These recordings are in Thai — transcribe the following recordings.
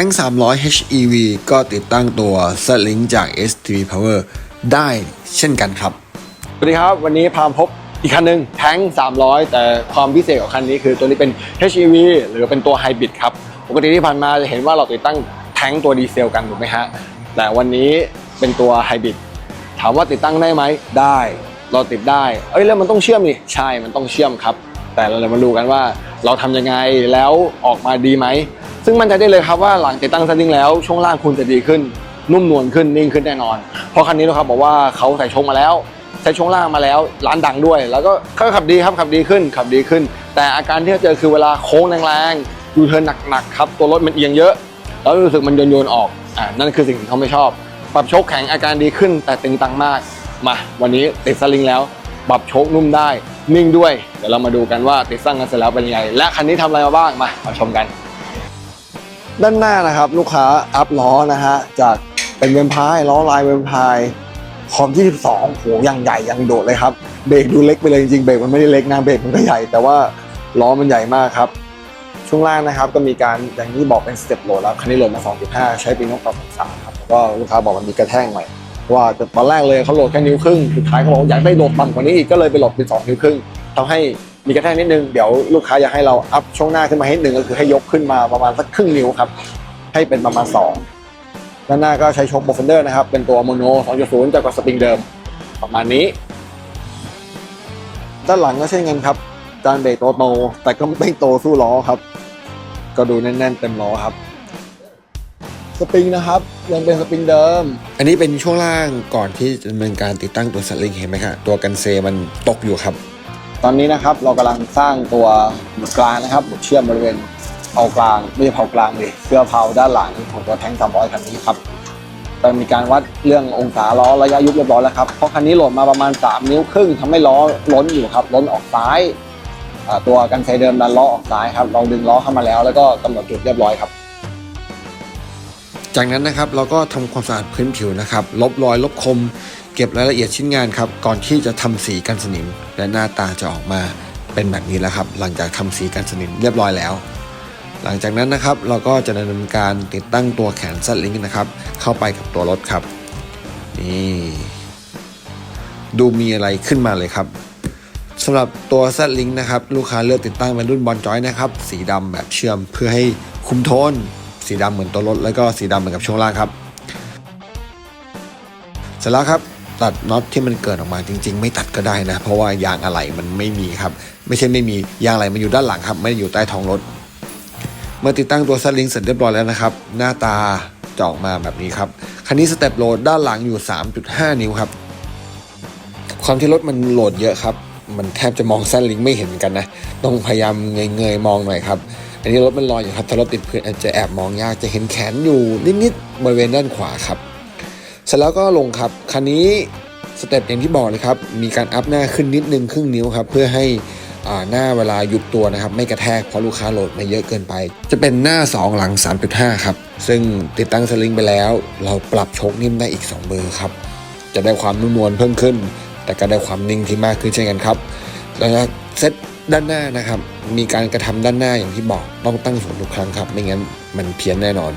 ท้ง 300 HEV ก็ติดตั้งตัว s l i n k จาก STV Power ได้เช่นกันครับ สวัสดีครับ วันนี้พามาพบอีกคันหนึ่งแท้ง 300 แต่ความพิเศษของคันนี้คือตัวนี้เป็น HEV หรือเป็นตัวไฮบริดครับ ปกติที่ผ่านมาจะเห็นว่าเราติดตั้งแท้งตัวดีเซลกันถูกไหมฮะ แต่วันนี้เป็นตัวไฮบริดถามว่าติดตั้งได้ไหมได้ เราติดได้ เอ้ยแล้วมันต้องเชื่อมนี่ใช่มันต้องเชื่อมครับ แต่เราจะมาดูกันว่าเราทำยังไงแล้วออกมาดีไหม ซึ่งมั่นใจได้เลยครับว่าหลังติดตั้งสลิงแล้วช่วงล่างคุณจะดีขึ้น นุ่มนวลขึ้นนิ่งขึ้นแน่นอน เพราะคันนี้นะครับบอกว่าเขาใส่ชงมาแล้วใช้ช่วงล่างมาแล้วร้านดังด้วย แล้วก็ขับดีครับขับดีขึ้นขับดีขึ้น แต่อาการที่เราเจอคือเวลาโค้งแรงๆยูเทิร์นหนักๆครับตัวรถมันเอียงเยอะ แล้วรู้สึกมันโยนโยนๆออกอ่านั่นคือสิ่งที่เขาไม่ชอบปรับโชคแข็งอาการดีขึ้น แต่ตึงตังมากมาวันนี้ติดสลิงแล้วปรับโชคนุ่มได้นิ่งด้วย เดี๋ยวเรามาดูกันว่าติดตั้งกันเสร็จแล้วเป็นยังไง และคันนี้ทำอะไรมาบ้างมามาชมกัน ด้านหน้านะครับลูกค้าอัพล้อนะฮะจากเป็นเวมพายล้อลายเวมพายคอม22โหยังใหญ่ยังโดดเลยครับเบรกดูเล็กไปเลยจริงๆเบรกมันไม่ได้เล็กนะเบรกมันก็ใหญ่ แต่ว่าล้อมันใหญ่มากครับ ช่วงล่างนะครับก็มีการอย่างที่บอกเป็นสเต็ปโหลดแล้วคันนี้โหลดมา 2.5 ใช้ปีนกต่อ3ครับแล้วก็ลูกค้าบอกมันมีกระแทกหน่อยว่าตอนแรกเลยเขาโหลดแค่นิ้วครึ่งสุดท้ายเขาบอกอยากได้โหลดต่ำกว่านี้อีกก็เลยไปโหลดเป็น2นิ้วครึ่งทำให้ มีกระแทกนิดนึงเดี๋ยวลูกค้าอยากให้เราอัพช่วงหน้าขึ้นมาให้หนึ่งก็คือให้ยกขึ้นมาประมาณสักครึ่งนิ้วครับ ให้เป็นประมาณ 2 ด้านหน้าก็ใช้โชคโบฟเฟนเดอร์นะครับ เป็นตัวโมโน 2.0 จากกับสปริงเดิม ประมาณนี้ ด้านหลังก็เช่นกันครับจานเบรกโตโตแต่ก็ไม่โตสู้ล้อครับ ก็ดูแน่นๆเต็มล้อครับสปริงนะครับยังเป็นสปริงเดิม อันนี้เป็นช่วงล่างก่อนที่จะดำเนินการติดตั้งตัวสลิงเห็นไหมครับตัวกันเซมันตกอยู่ครับ ตอนนี้นะครับเรากำลังสร้างตัวหมุดกลางนะครับหมุดเชื่อมบริเวณเผากลางไม่ใช่เผากลางดิเพื่อเผาด้านหลังของตัวแท้ง300คันนี้ครับแต่มีการวัดเรื่ององศาล้อระยะยุบเรียบร้อยแล้วครับเพราะคันนี้โหลดมาประมาณ 3 นิ้วครึ่งทำให้ล้อล้นอยู่ครับล้นออกซ้ายตัวกันไซเดิมดันล้อออกซ้ายครับเราดึงล้อเข้ามาแล้วแล้วก็กำหนดจุดเรียบร้อยครับ จากนั้นนะครับเราก็ทำความสะอาดพื้นผิวนะครับ ลบรอยลบคม เก็บรายละเอียดชิ้นงานครับ ก่อนที่จะทำสีกันสนิม และหน้าตาจะออกมาเป็นแบบนี้แล้วครับ หลังจากทำสีกันสนิมเรียบร้อยแล้ว หลังจากนั้นนะครับเราก็จะดำเนินการติดตั้งตัวแขนสลิงนะครับ เข้าไปกับตัวรถครับนี่ดูมีอะไรขึ้นมาเลยครับสำหรับตัว Z Link นะครับ ลูกค้าเลือกติดตั้งเป็นรุ่นบอลจอยนะครับ สีดำแบบเชื่อมเพื่อให้คุมโทน สีดำเหมือนตัวรถ แล้วก็สีดำเหมือนกับช่วงล่างครับ เสร็จแล้วครับ ตัดน็อตที่มันเกิดออกมาจริง ๆ ไม่ตัดก็ได้นะ เพราะว่ายางอะไหล่มันไม่มีครับ ไม่ใช่ไม่มียางอะไหล่มันอยู่ด้านหลังครับไม่ได้อยู่ใต้ท้องรถ เมื่อติดตั้งตัว Z Link เสร็จเรียบร้อยแล้วนะครับ หน้าตาจะออกมาแบบนี้ครับคันนี้สเต็ปโหลดด้านหลังอยู่ 3.5 นิ้วครับ ความที่รถมันโหลดเยอะครับ มันแทบจะมองสั้นลิงไม่เห็นกันนะ ต้องพยายามเงยๆมองหน่อยครับอันนี้รถมันลอยอยู่ครับถ้ารถติดพื้นอาจจะแอบมองยากจะเห็นแขนอยู่นิดๆบริเวณด้านขวาครับ เสร็จแล้วก็ลงครับ คันนี้สเต็ปอย่างที่บอกเลยครับ มีการอัพหน้าขึ้นนิดนึงครึ่งนิ้วครับ เพื่อให้อ่าหน้าเวลายุบตัวนะครับ ไม่กระแทกเพราะลูกค้าโหลดมาเยอะเกินไป จะเป็นหน้า 2 หลัง 3.5 ครับ ซึ่งติดตั้งสลิงไปแล้ว เราปรับชคนิ่มได้อีก 2 เบอร์ครับ จะได้ความนุ่มนวลเพิ่มขึ้น แต่ก็ได้ความนิ่งที่มากขึ้นเช่นกันครับแล้วเซตด้านหน้านะครับ มีการกระทำด้านหน้าอย่างที่บอกต้องตั้งศูนย์ทุกครั้งครับ ไม่งั้นมันเพี้ยนแน่นอน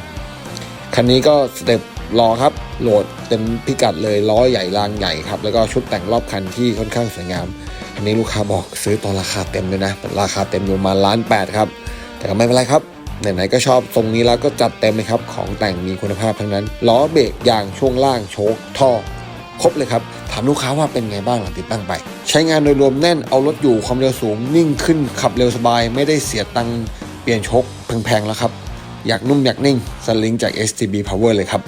คันนี้ก็สเต็ป รอครับโหลดเต็มพิกัดเลยล้อใหญ่รางใหญ่ครับแล้วก็ชุดแต่งรอบคันที่ค่อนข้างสวยงาม อันนี้ลูกค้าบอกซื้อตอนราคาเต็มเลยนะ ราคาเต็มอยู่มาล้านแปดครับ แต่ก็ไม่เป็นไรครับไหนๆก็ชอบทรงนี้แล้วก็จัดเต็มเลยครับ ของแต่งมีคุณภาพทั้งนั้น ล้อเบรกยางช่วงล่างโชคท่อ ครบเลยครับ ถามลูกค้าว่าเป็นไงบ้างหลังติดตั้งไป ใช้งานโดยรวมแน่นเอารถอยู่ความเร็วสูง นิ่งขึ้นขับเร็วสบาย ไม่ได้เสียตังเปลี่ยนโชคแพงๆแล้วครับ อยากนุ่มอยากนิ่งสลิงจาก STB Power เลยครับ